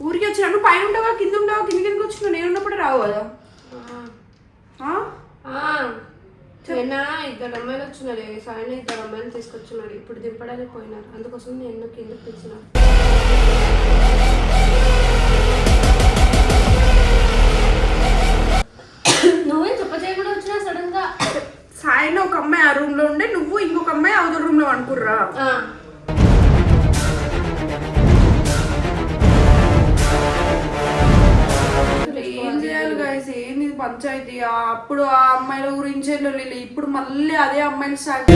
ఊరికి వచ్చినా నువ్వు పైన ఉండవా కింద ఉండవా కింద కిందకి వచ్చినావు నేను ఉన్నప్పుడు రావు కదా? నిన్న ఇద్దరు అమ్మాయిలు వచ్చినారు సాయన ఇద్దరు అమ్మాయిలు తీసుకొచ్చినారు ఇప్పుడు దింపడానికి పోయినారు. అందుకోసం నేను కిందకి తెచ్చిన నువ్వేం చెప్ప చేయకుండా వచ్చినా సడన్గా సాయిలో ఒక అమ్మాయి ఆ రూమ్లో ఉండే నువ్వు ఇంకొక అమ్మాయి అవతల రూమ్లో అనుకుర్రా చేయాలి గాయస్ ఏంది పంచాయతీ? అప్పుడు ఆ అమ్మాయిల గురించి వెళ్ళలేదు ఇప్పుడు మళ్ళీ అదే అమ్మాయిలు స్టార్ట్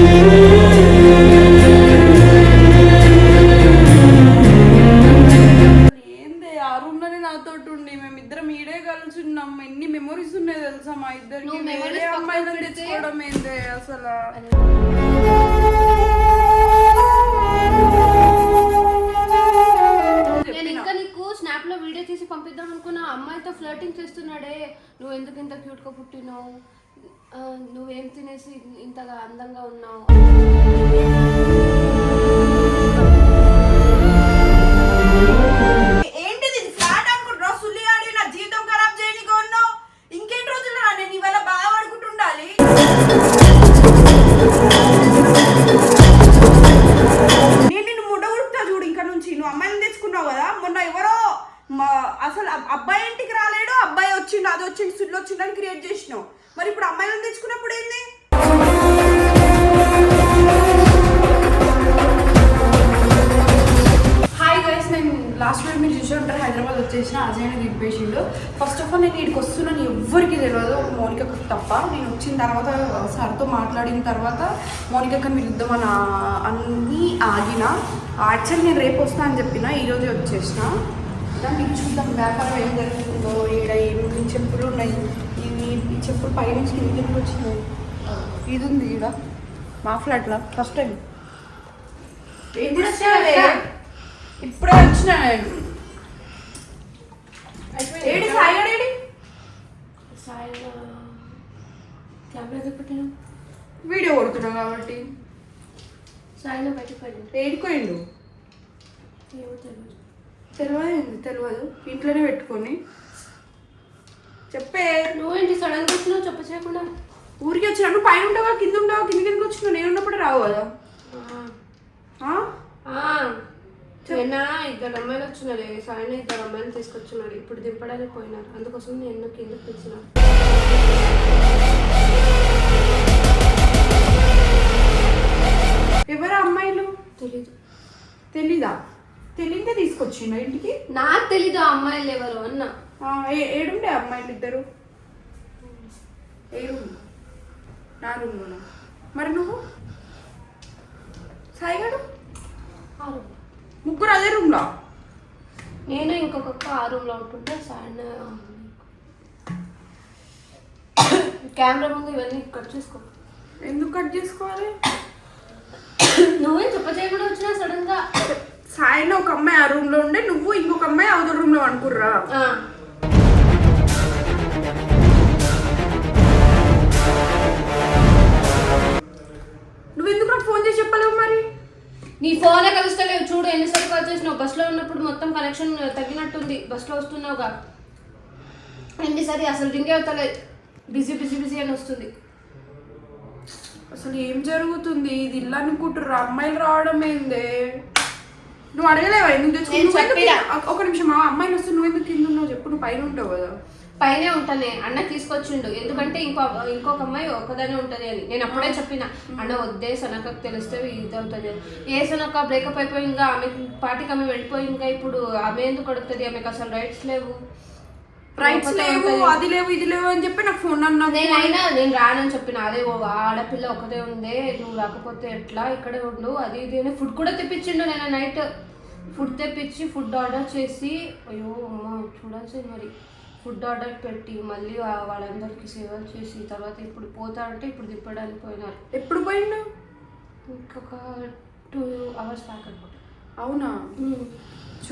ఏంది? ఆ రూమ్లోనే నాతో ఉండి మేమిద్దరం ఈడే కలిసి ఉన్నాం. ఎన్ని మెమొరీస్ ఉన్నాయి తెలుసా మా ఇద్దరికి? పెడితే- తెచ్చుకోవడం ఏంది అసలు? నువ్వు ఎందుకు ఇంత క్యూట్గా పుట్టినావు? నువ్వేం తినేసి ఇంతగా అందంగా ఉన్నావు? ఫస్ట్ ఆఫ్ ఆల్ నేను ఇక్కడికి వస్తున్నాను. ఎవ్వరికి తెలియదు మౌనికకు తప్ప. నేను వచ్చిన తర్వాత సార్తో మాట్లాడిన తర్వాత మౌనికకు పిలుద్దామని ఆ- అన్నీ ఆగిన యాక్చువల్లీ నేను రేపు వస్తా అని చెప్పిన ఈరోజే వచ్చేసిన. దాన్ని చూద్దాం. వ్యాపారం ఏం జరుగుతుందో ఈడ ఏమి చెప్పులు ఉన్నాయి? ఇవి ఈ చెప్పులు పైనుంచి కిందకి వచ్చినాయి? ఇది ఉంది ఈడ. మా ఫ్లాట్లో ఫస్ట్ టైం ఇప్పుడే వచ్చిన నేను. తిప్పట్లేను వీడియో కొడుతున్నావు కాబట్టి. సాయినా బయటకు పోయింది ఏడుకోయిండు తెలియదు తెలియదు ఇంట్లోనే పెట్టుకొని. చెప్పే. నువ్వేంటి సడన్ వచ్చినావు? చెప్ప చేయకుండా. ఊరికి వచ్చిన. నువ్వు పైన ఉండవా? కింద ఉండవా? కింద కిందకి వచ్చినావు. నేను ఉన్నప్పుడు రావు కదా. నిన్న ఇద్దరు అమ్మాయిలు వచ్చినారు. సాయన ఇద్దరు అమ్మాయిలు తీసుకొచ్చినారు. ఇప్పుడు దింపడానికి పోయినారు. అందుకోసం నేను కిందకి తెచ్చిన అమ్మాయిలు? తెలీదు. తెలీదా? తెలియదే తీసుకొచ్చిండు ఇంటికి? నాకు తెలీదు ఆ అమ్మాయిలు ఎవరు అన్న. ఏడుండే అమ్మాయిలు ఇద్దరు? ఏ రూమ్ నా రూమ్లోనా? మరి నువ్వు? సాయిగాడు. ముగ్గురు అదే రూమ్లో? నేను ఇంకొక ఆ రూమ్లో ఉంటుంటే సాయన కెమెరా ముందు ఇవన్నీ కట్ చేసుకో. ఎందుకు కట్ చేసుకోవాలి? నువ్వేం చెప్ప చేయకుండా వచ్చినా సడన్గా సాయిలో ఒక అమ్మాయి ఆ రూమ్లో ఉండే నువ్వు ఇంకొక అమ్మాయి అవతల రూమ్లో అనుకుర్రా. ఆ, నువ్వు ఎందుకు నాకు ఫోన్ చేసి చెప్పలేవు మరి? నీ ఫోన్ కలుస్తలేవు. చూడు ఎన్నిసార్లు కాల్ చేసినావు? బస్సులో ఉన్నప్పుడు మొత్తం కనెక్షన్ తగ్గినట్టుంది. బస్సులో వస్తున్నావుగా. ఎన్నిసారి అసలు రింగే అవుతలేదు. బిజీ బిజీ బిజీ అని వస్తుంది. అసలు ఏం జరుగుతుంది? ఇది ఇల్లు అనుకుంటుర్రా. అమ్మాయిలు రావడం ఏందే? నువ్వు అడగలేవా? ఎందుకు ఒక నిమిషం ఆ అమ్మాయిలు వస్తే నువ్వు ఎందుకు కింద ఉన్నావు? చెప్పు నువ్వు పైన ఉంటావు కదా. పైనే ఉంటానే. అన్న తీసుకొచ్చిండు. ఎందుకంటే ఇంకో ఇంకొక అమ్మాయి ఒకదానే ఉంటది అని. నేను అప్పుడే చెప్పిన. అన్న వద్దే సనకకు తెలిస్తే ఇది అవుతుంది ఏ సనక బ్రేకప్ అయిపోయి ఇంకా ఆమె పాటికి ఆమె వెళ్ళిపోయి ఇంకా ఇప్పుడు ఆమె ఎందుకు అడుగుతుంది? ఆమెకు అసలు రైట్స్ లేవు. రైట్స్ లేవు. అది లేవు ఇది లేవు అని చెప్పి నాకు ఫోన్ అన్నా నేనైనా నేను రానని చెప్పిన. అదే ఓ ఆడపిల్ల ఒకతే ఉందే నువ్వు రాకపోతే ఎట్లా? ఇక్కడే ఉండు అది ఇది అని ఫుడ్ కూడా తెప్పించిండు నేను నైట్ ఫుడ్ తెప్పించి ఫుడ్ ఆర్డర్ చేసి అయ్యో అమ్మ చూడాల్సింది మరి. ఫుడ్ ఆర్డర్ పెట్టి మళ్ళీ వాళ్ళందరికీ సేవ చేసి తర్వాత ఇప్పుడు పోతా అంటే ఇప్పుడు తిప్పడానికి పోయినారు. ఎప్పుడు పోయిండు? ఇంకొక టూ అవర్స్ బ్యాక్ అనుకుంటా. అవునా?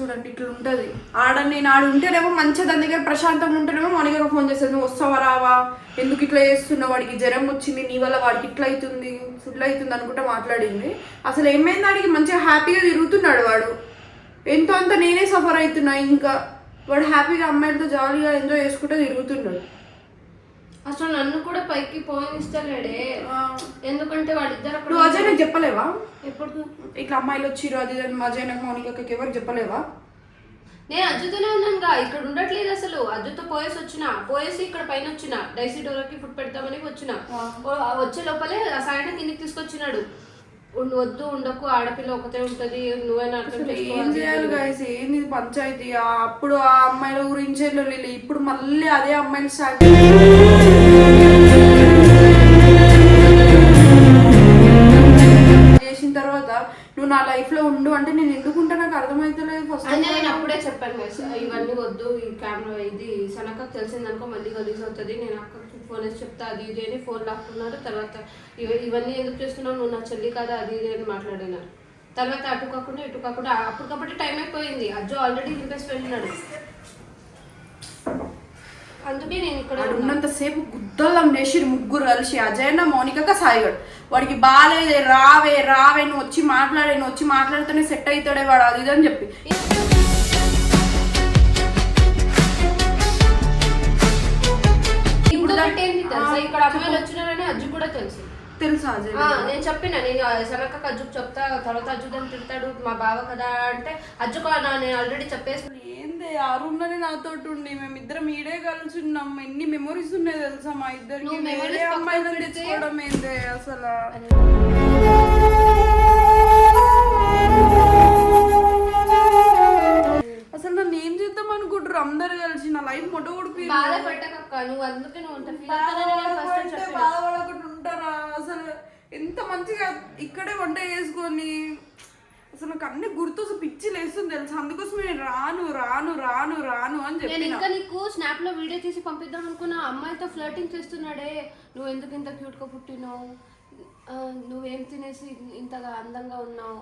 చూడండి ఇట్లా ఉంటుంది. ఆడ నేను ఆడ ఉంటేనేమో మంచిగా దాని దగ్గర ప్రశాంతంగా ఉంటేనేమో మనకి ఫోన్ చేస్తుంది నువ్వు వస్తావా రావా? ఎందుకు ఇట్లా చేస్తున్నావు? వాడికి జ్వరం వచ్చింది నీ వల్ల వాడికి ఇట్లా అవుతుంది ఫుడ్ అవుతుంది అనుకుంటా మాట్లాడింది. అసలు ఏమైంది వాడికి మంచిగా హ్యాపీగా తిరుగుతున్నాడు వాడు. ఎంతో అంత నేనే సఫర్ అవుతున్నా ఇంకా వాడు హ్యాపీగా అమ్మాయిలతో జాలీగా ఎంజాయ్ చేసుకుంటూ తిరుగుతున్నాడు. అసలు నన్ను కూడా పైకి పోయిస్తలేడే ఎందుకంటే వాళ్ళిద్దరు నువ్వు అజయ్ నాకు చెప్పలేవా? ఎప్పుడు? ఇట్లా అమ్మాయిలు వచ్చిర్రు అది అజయ్ నాకు మౌనికకి ఎవరికి చెప్పలేవా? నేను అజ్జుతోనే ఉన్నానుగా ఇక్కడ ఉండట్లేదు అసలు. అజ్జుతో పోయేసి వచ్చిన. పోయేసి ఇక్కడ పైన వచ్చిన. డైసీ డోర్కి ఫుడ్ పెడతామని వచ్చిన. వచ్చే లోపలే సాయంత్రం కిందికి తీసుకొచ్చినాడు. వద్దు ఉండకు. ఆడపిల్ల ఒకతే ఉంటది. నువ్వైనా అర్థం చేయాలి పంచాయతీ. ఆ అప్పుడు ఆ అమ్మాయిల గురించి ఇప్పుడు మళ్ళీ అదే అమ్మాయిలు స్టార్ట్ చేసిన తర్వాత నువ్వు నా లైఫ్లో ఉండు అంటే నేను ఎందుకు ఉంటా నాకు అర్థమైతలేదు ఫస్ట్ అంటే నేను అప్పుడే చెప్పాను ఇవన్నీ వద్దు ఈ కెమెరా ఇది సనక తెలిసిందనుకో మళ్ళీ గలీజ్ అవుతుంది నేను అక్కడికి ఫోన్ వేసి చెప్తా అది ఇది అని ఫోన్ లాక్కున్నారు. తర్వాత ఇవ- ఇవన్నీ ఎందుకు చేస్తున్నావు? నువ్వు నా చెల్లి కదా? అది ఇది అని మాట్లాడినారు. తర్వాత అటు కాకుండా ఇటు కాకుండా అప్పటికప్పుడు టైం అయిపోయింది. అజ్జు ఆల్రెడీ దింపేసి వెళ్ళినాడు అందుకే నేను ఇక్కడ. ఉన్నంతసేపు గుద్దలం నేసిరు ముగ్గురు కలిసి. అజయన్న మౌనిక సాయిగాడు. వాడికి బాగాలేదే రావే రావే నువ్వు వచ్చి మాట్లాడే నువ్వు వచ్చి మాట్లాడితేనే సెట్ అవుతాడే వాడు అది ఇది అని చెప్పి. తెలుసా? ఇక్కడ అమ్మాయిలు వచ్చినారని అజ్జు కూడా తెలుసు. తెలుసా ఆ, నేను చెప్పిన నేను సనక్క అజ్జుకు చెప్తా తర్వాత అజ్జు దాన్ని తిడతాడు మా బావ కదా అంటే అజ్జు కాదా నేను ఆల్రెడీ చెప్పేసి ఏంది అరుణని నాతో ఉండి మేమిద్దరం ఈడే కలిసి ఉన్నాం. ఎన్ని మెమరీస్ ఉన్నాయి తెలుసా మా ఇద్దరికి? నువ్వు memories వేరే పక్కన అమ్మాయిలను పెడితే- తెచ్చుకోవడం ఏంది అసలు? నన్ను ఏం చేద్దాం అనుకుంటారు అందరు కలిసి నా లైఫ్ మొట్ట నువ్వు అందుకే నువ్వు నేను బాధపడకుండా ఉంటారా? అసలు ఎంత మంచిగా ఇక్కడే వంట చేసుకొని అసలు నాకు అన్ని గుర్తు పిచ్చి లేస్తుంది తెలుసు? అందుకోసం నేను రాను రాను రాను రాను అని నేను చెప్పిన. ఇంకా నీకు స్నాప్లో వీడియో తీసి పంపిద్దాం అనుకున్నా. అమ్మాయితో ఫ్లర్టింగ్ చేస్తున్నాడే. నువ్వు ఎందుకు ఇంత క్యూట్గా పుట్టినావు? నువ్వేం తినేసి ఇంతగా అందంగా ఉన్నావు?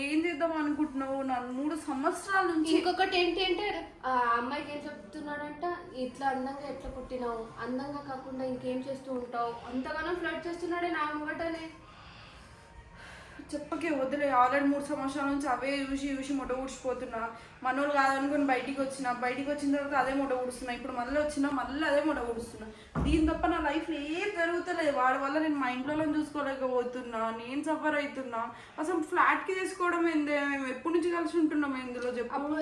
ఏం చేద్దాం అనుకుంటున్నావు నా మూడు సంవత్సరాల నుంచి ఇంకొకటి ఏంటి అంటే ఆ అమ్మాయికి ఏం చెప్తున్నాడంట ఇట్లా అందంగా ఎట్లా పుట్టినావు అందంగా కాకుండా ఇంకేం చేస్తూ ఉంటావు? అంతగానో ఫ్లడ్ చేస్తున్నాడే నా ముంగటనే. చెప్పకే వదిలే ఆల్రెడీ మూడు సంవత్సరాల నుంచి అవే చూసి చూసి మొట ఊడ్చిపోతున్నా. మనోళ్ళు కాదనుకుని బయటికి వచ్చిన బయటికి వచ్చిన తర్వాత అదే మొట ఊడుస్తున్నా. ఇప్పుడు మళ్ళీ వచ్చినా మళ్ళీ అదే మొట ఊడుస్తున్నా. దీని తప్ప నా లైఫ్లో ఏం జరుగుతలేదు. వాడి వల్ల నేను మా ఇంట్లో చూసుకోలేకపోతున్నా. నేను సఫర్ అవుతున్నా. అసలు ఫ్లాట్కి తీసుకోవడం ఏందే? మేము ఎప్పటి నుంచి కలిసి ఉంటున్నాం ఇందులో చెప్పు. అప్పుడు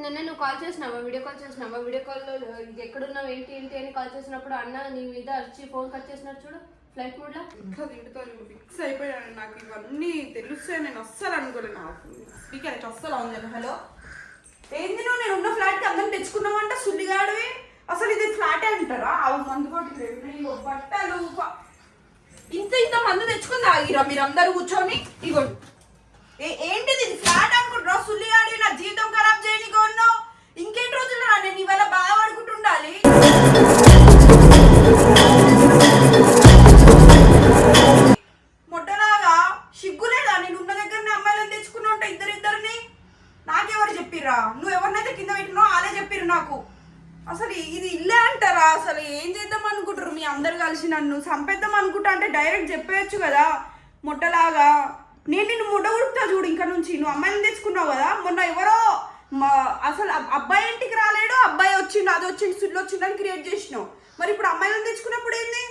నిన్న నువ్వు కాల్ చేసినావా? వీడియో కాల్ చేసినావా? వీడియో కాల్లో ఎక్కడున్నావు? ఏంటి ఏంటి అని కాల్ చేసినప్పుడు అన్న నీ మీద అరిచి ఫోన్ కట్ చేసినాడు చూడు. ఫ్లైట్ మోడ్లో ఇంకా తింటుతో ఫిక్స్ అయిపోయాను నాకు ఇవన్నీ తెలుస్తాయి నేను అస్సలు అనుకోలేదు. నాకు స్పీకర్ అయితే అస్సలు అవును హలో? ఏంది నువ్వు? నేను ఉన్న ఫ్లాట్కి అందరం తెచ్చుకున్నామంట సుల్లిగాడివి అసలు ఇది ఫ్లాట్ అంటారా? అవి మందు కొట్టి బట్టలు ఇంత ఇంత మందు తెచ్చుకుందా ఆగిరా మీరందరూ కూర్చొని? ఇగోండి ఏ- ఏంటిది ఇది? ఫ్లాట్ అనుకుంటారా సుల్లిగాడి నా జీవితం ఖరాబ్ చేయనీకి ఉన్నావు అందరు కలిసి నన్ను చంపేద్దాం అనుకుంటా అంటే డైరెక్ట్ చెప్పేయచ్చు కదా మొట్టలాగా. నేను నిన్ను ముడ్డ చూడు ఇంకా నుంచి. నువ్వు అమ్మాయిని తెచ్చుకున్నావు కదా మొన్న ఎవరో మా అసలు అబ్బాయి ఇంటికి రాలేడు అబ్బాయి వచ్చిండు అది వచ్చిండు సుల్లు అని క్రియేట్ చేసినావు. మరి ఇప్పుడు అమ్మాయిలను తెచ్చుకున్నప్పుడు ఏంది?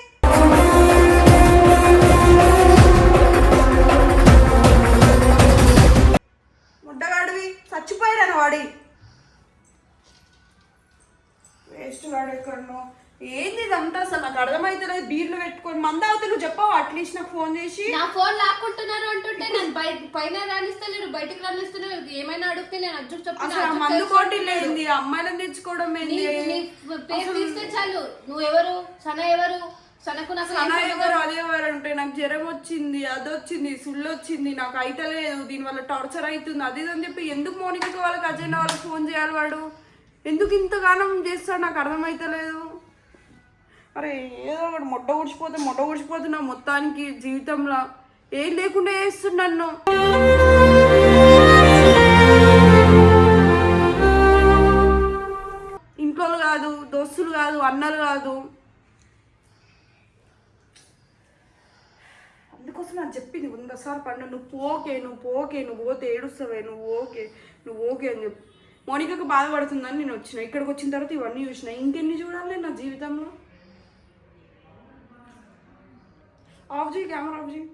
బీర్లు పెట్టుకొని మందావతి నువ్వు చెప్పావు అట్లీస్ట్ నాకు ఫోన్ చేసి. నా ఫోన్ లాక్కుంటున్నారు అంటుంటే నేను బయట పైన రాణిస్తలేరు బయటికి రాణిస్తలేరు. ఏమైనా అడిగితే నేను అజ్జుకు చెప్తున్నా అసలు ఆ మందు కోటి. లేంది అమ్మాయిలను తెచ్చుకోవడం ఏంది? పేరు తీస్తే చాలు. సన ఎవరు? సనకు నాకు సనా? ఎవరు? అదే ఎవరు అంటే నాకు జ్వరం వచ్చింది అది వచ్చింది సుళ్ళు వచ్చింది నాకు అయితలేదు దీనివల్ల టార్చర్ అవుతుంది అది అని చెప్పి ఎందుకు మోనికకి వాళ్ళకి అజయ్ వాళ్ళకి ఫోన్ చేయాలి వాడు? ఎందుకు ఇంతగానం చేస్తాడు? నాకు అర్థమైతలేదు. అరే ఏదో ఒకటి మొట్ట ఊడ్చిపోతే మొట్ట ఊడ్చిపోతున్నా మొత్తానికి జీవితంలో ఏం లేకుండా చేస్తున్నాను ఇంట్లో కాదు దోస్తులు కాదు అన్నలు కాదు. అందుకోసం నాకు చెప్పింది ఉందసారి పండు నువ్వు పోకే నువ్వు పోకే నువ్వు పోతే ఏడుస్తావే నువ్వు ఓకే నువ్వు ఓకే అని చెప్పి. మోనికకు బాధపడుతుందని నేను వచ్చిన. ఇక్కడికి వచ్చిన తర్వాత ఇవన్నీ చూసిన. ఇంకెన్ని చూడాలి నా జీవితంలో? ఆఫ్ చేయి కెమెరా ఆఫ్ చేయి